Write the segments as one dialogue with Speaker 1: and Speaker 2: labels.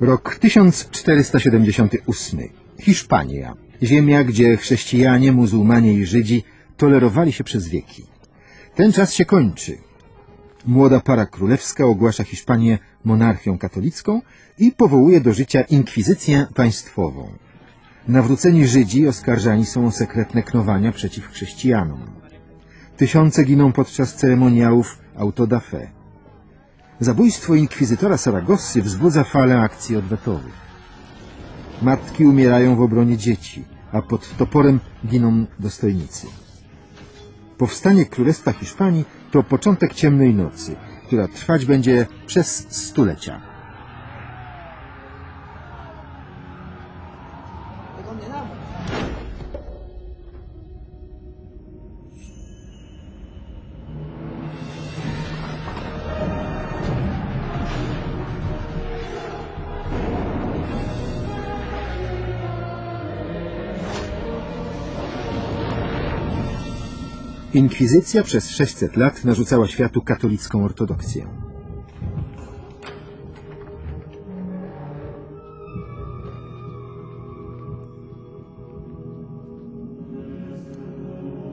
Speaker 1: Rok 1478. Hiszpania. Ziemia, gdzie chrześcijanie, muzułmanie i Żydzi tolerowali się przez wieki. Ten czas się kończy. Młoda para królewska ogłasza Hiszpanię monarchią katolicką i powołuje do życia inkwizycję państwową. Nawróceni Żydzi oskarżani są o sekretne knowania przeciw chrześcijanom. Tysiące giną podczas ceremoniałów auto da fe. Zabójstwo inkwizytora Saragossy wzbudza falę akcji odwetowych. Matki umierają w obronie dzieci, a pod toporem giną dostojnicy. Powstanie Królestwa Hiszpanii to początek ciemnej nocy, która trwać będzie przez stulecia. Inkwizycja przez 600 lat narzucała światu katolicką ortodoksję.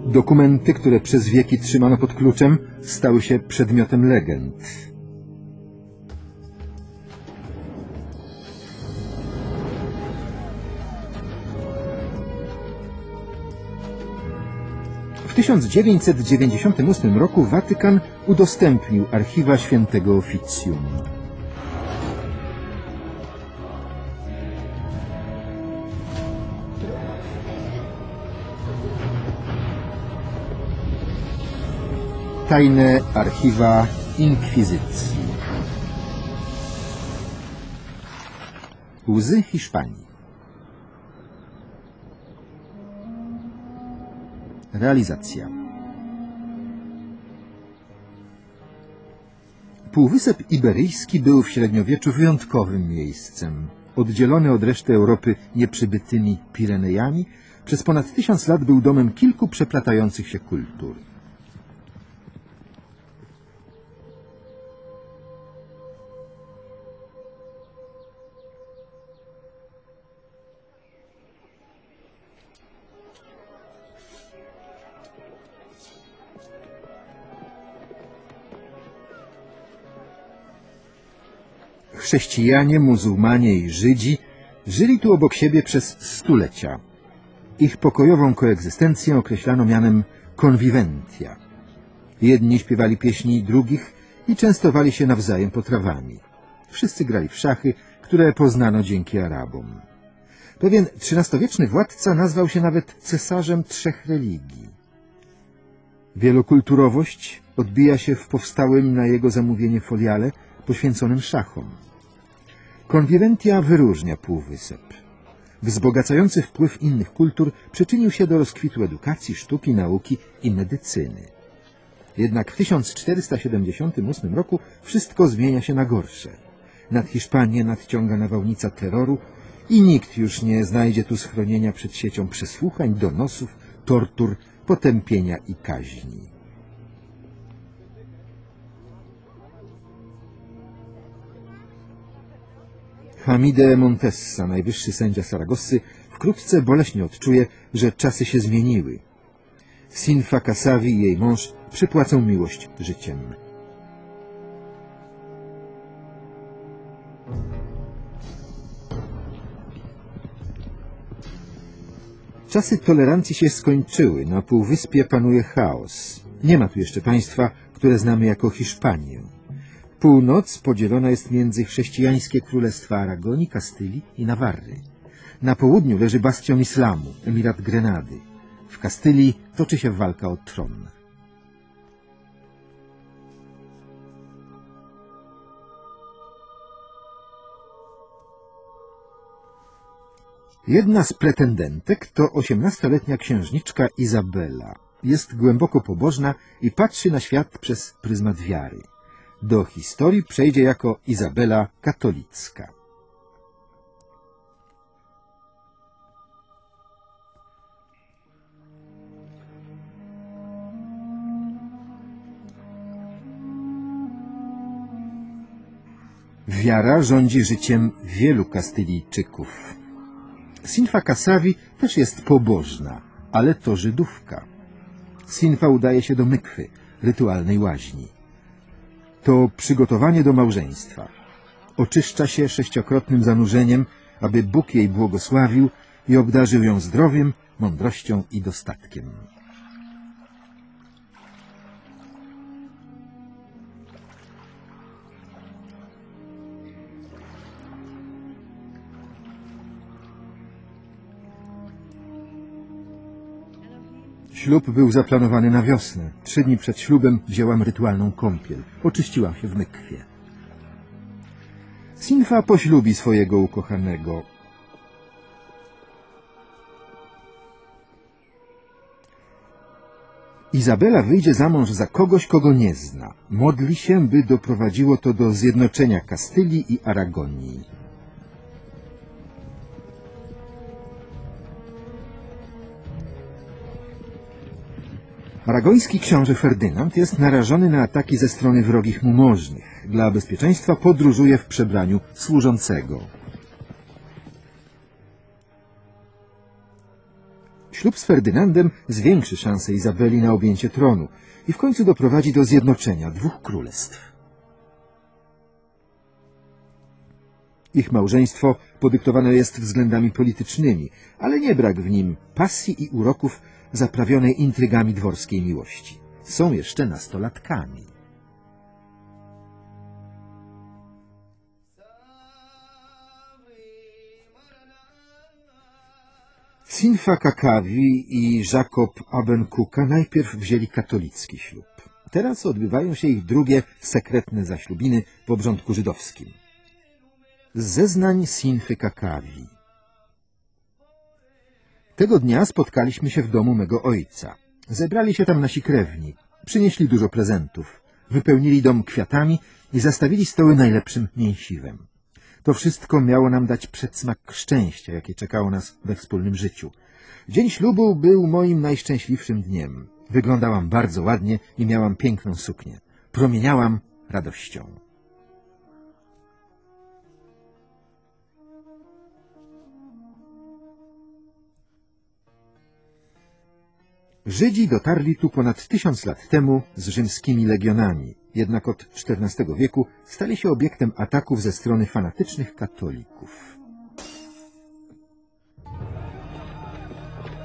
Speaker 1: Dokumenty, które przez wieki trzymano pod kluczem, stały się przedmiotem legend. W 1998 roku Watykan udostępnił archiwa świętego oficjum. Tajne archiwa inkwizycji. Łzy Hiszpanii. Realizacja. Półwysep Iberyjski był w średniowieczu wyjątkowym miejscem. Oddzielony od reszty Europy nieprzybytymi Pirenejami, przez ponad tysiąc lat był domem kilku przeplatających się kultur. Chrześcijanie, muzułmanie i Żydzi żyli tu obok siebie przez stulecia. Ich pokojową koegzystencję określano mianem konwiwentia. Jedni śpiewali pieśni drugich i częstowali się nawzajem potrawami. Wszyscy grali w szachy, które poznano dzięki Arabom. Pewien XIII-wieczny władca nazwał się nawet cesarzem trzech religii. Wielokulturowość odbija się w powstałym na jego zamówienie foliale poświęconym szachom. Konwiwentia wyróżnia Półwysep. Wzbogacający wpływ innych kultur przyczynił się do rozkwitu edukacji, sztuki, nauki i medycyny. Jednak w 1478 roku wszystko zmienia się na gorsze. Nad Hiszpanię nadciąga nawałnica terroru i nikt już nie znajdzie tu schronienia przed siecią przesłuchań, donosów, tortur, potępienia i kaźni. Hamide Montessa, najwyższy sędzia Saragossy, wkrótce boleśnie odczuje, że czasy się zmieniły. Sinfa Kasawi i jej mąż przypłacą miłość życiem. Czasy tolerancji się skończyły. Na Półwyspie panuje chaos. Nie ma tu jeszcze państwa, które znamy jako Hiszpanię. Północ podzielona jest między chrześcijańskie królestwa Aragonii, Kastylii i Nawarry. Na południu leży bastion islamu, emirat Grenady. W Kastylii toczy się walka o tron. Jedna z pretendentek to osiemnastoletnia księżniczka Izabela. Jest głęboko pobożna i patrzy na świat przez pryzmat wiary. Do historii przejdzie jako Izabela Katolicka. Wiara rządzi życiem wielu Kastylijczyków. Sinfa Kasawi też jest pobożna, ale to Żydówka. Sinfa udaje się do mykwy, rytualnej łaźni. To przygotowanie do małżeństwa. Oczyszcza się sześciokrotnym zanurzeniem, aby Bóg jej błogosławił i obdarzył ją zdrowiem, mądrością i dostatkiem. Ślub był zaplanowany na wiosnę. Trzy dni przed ślubem wzięłam rytualną kąpiel. Oczyściłam się w mykwie. Sinfa poślubi swojego ukochanego. Izabela wyjdzie za mąż za kogoś, kogo nie zna. Modli się, by doprowadziło to do zjednoczenia Kastylii i Aragonii. Aragoński książę Ferdynand jest narażony na ataki ze strony wrogich mu możnych. Dla bezpieczeństwa podróżuje w przebraniu służącego. Ślub z Ferdynandem zwiększy szanse Izabeli na objęcie tronu i w końcu doprowadzi do zjednoczenia dwóch królestw. Ich małżeństwo podyktowane jest względami politycznymi, ale nie brak w nim pasji i uroków zaprawionej intrygami dworskiej miłości. Są jeszcze nastolatkami. Sinfa Kakawi i Jacob Abenkuka najpierw wzięli katolicki ślub. Teraz odbywają się ich drugie sekretne zaślubiny w obrządku żydowskim. Z zeznań Sinfy Kakawi. Tego dnia spotkaliśmy się w domu mego ojca. Zebrali się tam nasi krewni. Przynieśli dużo prezentów. Wypełnili dom kwiatami i zastawili stoły najlepszym mięsiwem. To wszystko miało nam dać przedsmak szczęścia, jakie czekało nas we wspólnym życiu. Dzień ślubu był moim najszczęśliwszym dniem. Wyglądałam bardzo ładnie i miałam piękną suknię. Promieniałam radością. Żydzi dotarli tu ponad tysiąc lat temu z rzymskimi legionami, jednak od XIV wieku stali się obiektem ataków ze strony fanatycznych katolików.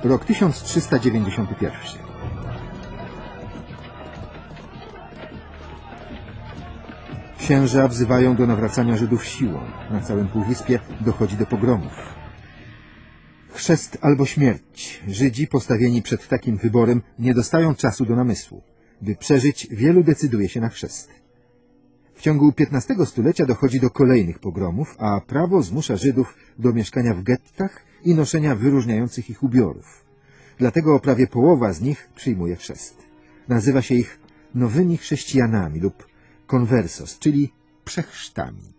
Speaker 1: Rok 1391 Księża wzywają do nawracania Żydów siłą. Na całym półwyspie dochodzi do pogromów. Chrzest albo śmierć. Żydzi postawieni przed takim wyborem nie dostają czasu do namysłu. By przeżyć, wielu decyduje się na chrzest. W ciągu XV stulecia dochodzi do kolejnych pogromów, a prawo zmusza Żydów do mieszkania w gettach i noszenia wyróżniających ich ubiorów. Dlatego prawie połowa z nich przyjmuje chrzest. Nazywa się ich nowymi chrześcijanami lub konwersos, czyli przechrztami.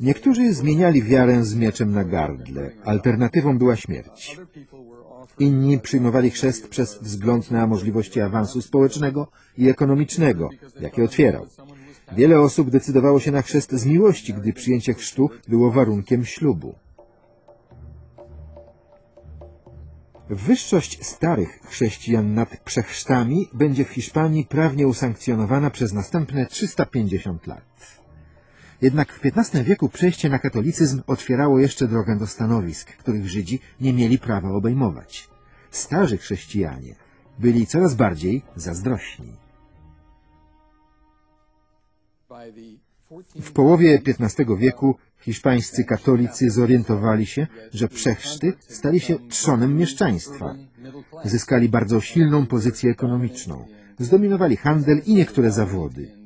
Speaker 1: Niektórzy zmieniali wiarę z mieczem na gardle. Alternatywą była śmierć. Inni przyjmowali chrzest przez wzgląd na możliwości awansu społecznego i ekonomicznego, jakie otwierał. Wiele osób decydowało się na chrzest z miłości, gdy przyjęcie chrztu było warunkiem ślubu. Wyższość starych chrześcijan nad przechrztami będzie w Hiszpanii prawnie usankcjonowana przez następne 350 lat. Jednak w XV wieku przejście na katolicyzm otwierało jeszcze drogę do stanowisk, których Żydzi nie mieli prawa obejmować. Starzy chrześcijanie byli coraz bardziej zazdrośni. W połowie XV wieku hiszpańscy katolicy zorientowali się, że przechrzty stali się trzonem mieszczaństwa. Zyskali bardzo silną pozycję ekonomiczną. Zdominowali handel i niektóre zawody.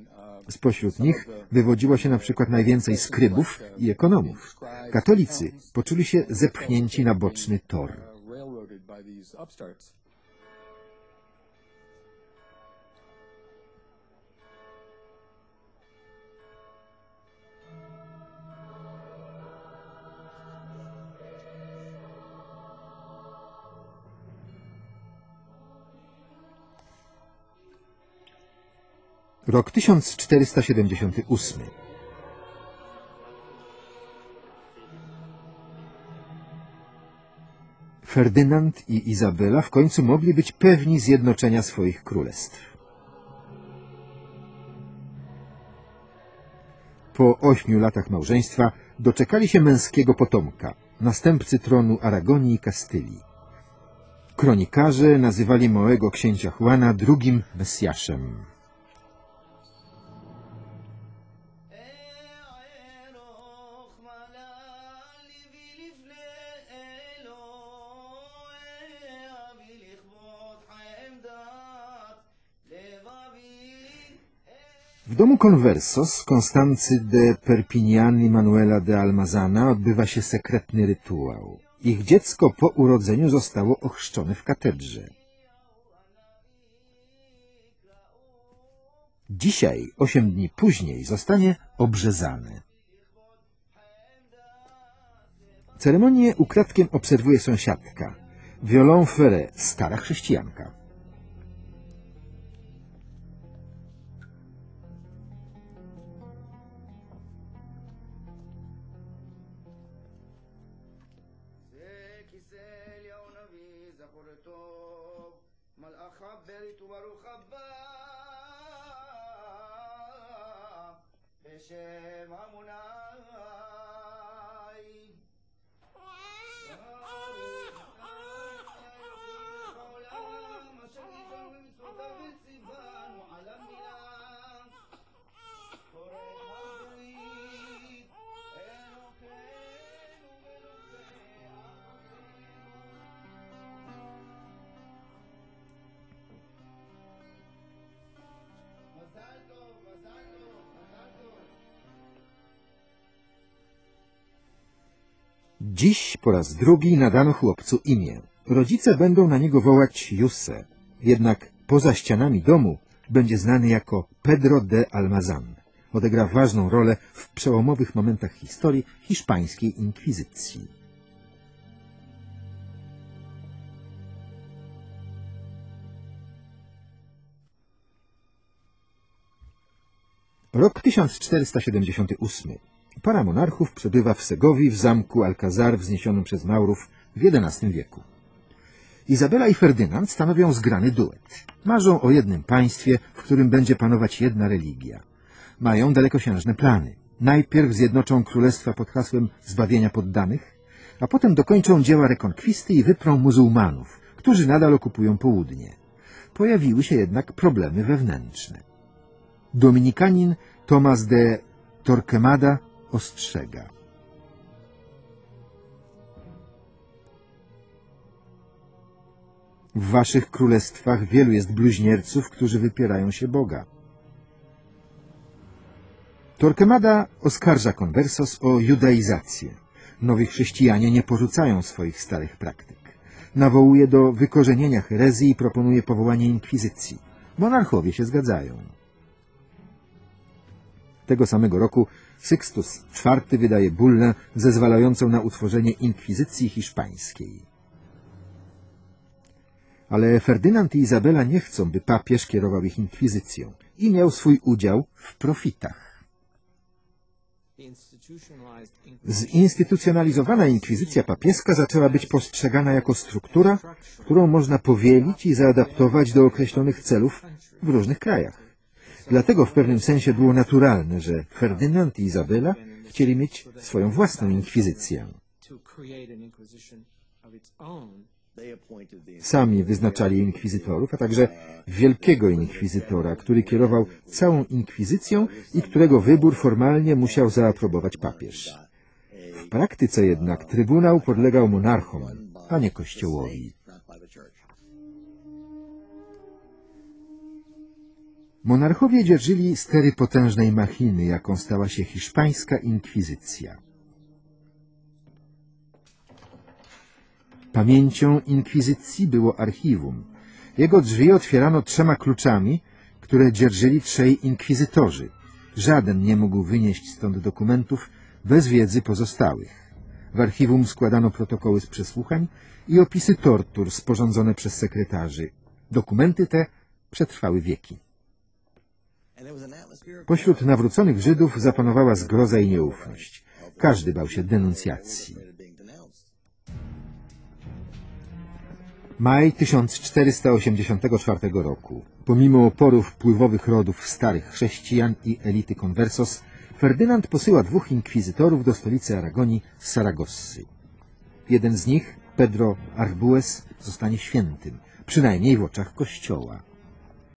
Speaker 1: Spośród nich wywodziło się na przykład najwięcej skrybów i ekonomów. Katolicy poczuli się zepchnięci na boczny tor. Rok 1478. Ferdynand i Izabela w końcu mogli być pewni zjednoczenia swoich królestw. Po ośmiu latach małżeństwa doczekali się męskiego potomka, następcy tronu Aragonii i Kastylii. Kronikarze nazywali małego księcia Juana drugim Mesjaszem. W domu Conversos Konstancy de Perpignan i Manuela de Almazana odbywa się sekretny rytuał. Ich dziecko po urodzeniu zostało ochrzczone w katedrze. Dzisiaj, osiem dni później, zostanie obrzezane. Ceremonię ukradkiem obserwuje sąsiadka, Violon Ferre, stara chrześcijanka. Dziś po raz drugi nadano chłopcu imię. Rodzice będą na niego wołać Jusse, jednak poza ścianami domu będzie znany jako Pedro de Almazan. Odegra ważną rolę w przełomowych momentach historii hiszpańskiej inkwizycji. Rok 1478. Para monarchów przebywa w Segowii w zamku Alcazar wzniesionym przez Maurów w XI wieku. Izabela i Ferdynand stanowią zgrany duet. Marzą o jednym państwie, w którym będzie panować jedna religia. Mają dalekosiężne plany. Najpierw zjednoczą królestwa pod hasłem zbawienia poddanych, a potem dokończą dzieła rekonkwisty i wyprą muzułmanów, którzy nadal okupują południe. Pojawiły się jednak problemy wewnętrzne. Dominikanin Tomas de Torquemada ostrzega. W waszych królestwach wielu jest bluźnierców, którzy wypierają się Boga. Torquemada oskarża Conversos o judaizację. Nowi chrześcijanie nie porzucają swoich starych praktyk. Nawołuje do wykorzenienia herezji i proponuje powołanie inkwizycji. Monarchowie się zgadzają. Tego samego roku Sykstus IV wydaje bullę zezwalającą na utworzenie inkwizycji hiszpańskiej. Ale Ferdynand i Izabela nie chcą, by papież kierował ich inkwizycją i miał swój udział w profitach. Zinstytucjonalizowana inkwizycja papieska zaczęła być postrzegana jako struktura, którą można powielić i zaadaptować do określonych celów w różnych krajach. Dlatego w pewnym sensie było naturalne, że Ferdynand i Izabela chcieli mieć swoją własną inkwizycję. Sami wyznaczali inkwizytorów, a także wielkiego inkwizytora, który kierował całą inkwizycją i którego wybór formalnie musiał zaaprobować papież. W praktyce jednak trybunał podlegał monarchom, a nie kościołowi. Monarchowie dzierżyli stery potężnej machiny, jaką stała się hiszpańska inkwizycja. Pamięcią inkwizycji było archiwum. Jego drzwi otwierano trzema kluczami, które dzierżyli trzej inkwizytorzy. Żaden nie mógł wynieść stąd dokumentów bez wiedzy pozostałych. W archiwum składano protokoły z przesłuchań i opisy tortur sporządzone przez sekretarzy. Dokumenty te przetrwały wieki. Pośród nawróconych Żydów zapanowała zgroza i nieufność. Każdy bał się denuncjacji. Maj 1484 roku. Pomimo oporów wpływowych rodów starych chrześcijan i elity konwersos, Ferdynand posyła dwóch inkwizytorów do stolicy Aragonii Saragossy. Jeden z nich, Pedro Arbues, zostanie świętym, przynajmniej w oczach Kościoła.